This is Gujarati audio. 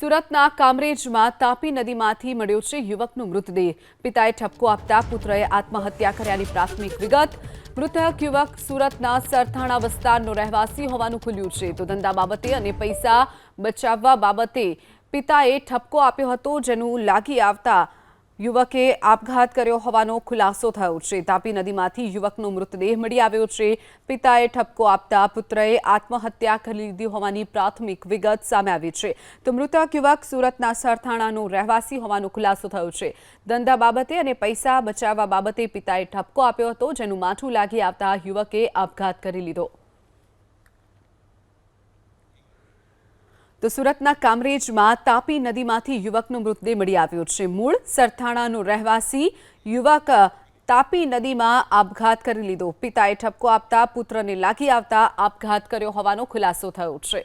સુરતના કામરેજમાં તાપી નદીમાંથી મળ્યો છે યુવકનો મૃતદેહ. પિતાએ ઠપકો આપતા પુત્રએ આત્મહત્યા કર્યાની પ્રાથમિક વિગત. મૃતક યુવક સુરતના સરથાણા વિસ્તારનો રહેવાસી હોવાનું ખુલ્યું છે. તો ધંધા બાબતે અને પૈસા બચાવવા બાબતે પિતાએ ઠપકો આપ્યો હતો, જેનું લાગી આવતા યુવકે આપઘાત કર્યો હોવાનો ખુલાસો થયો છે. તાપી નદીમાંથી યુવકનો મૃતદેહ મળી આવ્યો છે. પિતાએ ઠપકો આપતા પુત્રએ આત્મહત્યા કરી લીધી હોવાની પ્રાથમિક વિગત સામે આવી છે. તો મૃતક યુવક સુરતના સરથાણાનો રહેવાસી હોવાનો ખુલાસો થયો છે. ધંધા બાબતે અને પૈસા બચાવવા બાબતે પિતાએ ઠપકો આપ્યો હતો, જેનું માથું લાગી આવતા યુવકે આપઘાત કરી લીધો. તો સુરતના કામરેજમાં તાપી નદીમાંથી યુવકનો મૃતદેહ મળી આવ્યો છે. મૂળ સરથાણાનો રહેવાસી યુવક તાપી નદીમાં આપઘાત કરી લીધો. પિતાએ ઠપકો આપતા પુત્રને લાગી આવતા આપઘાત કર્યો હોવાનો ખુલાસો થયો છે.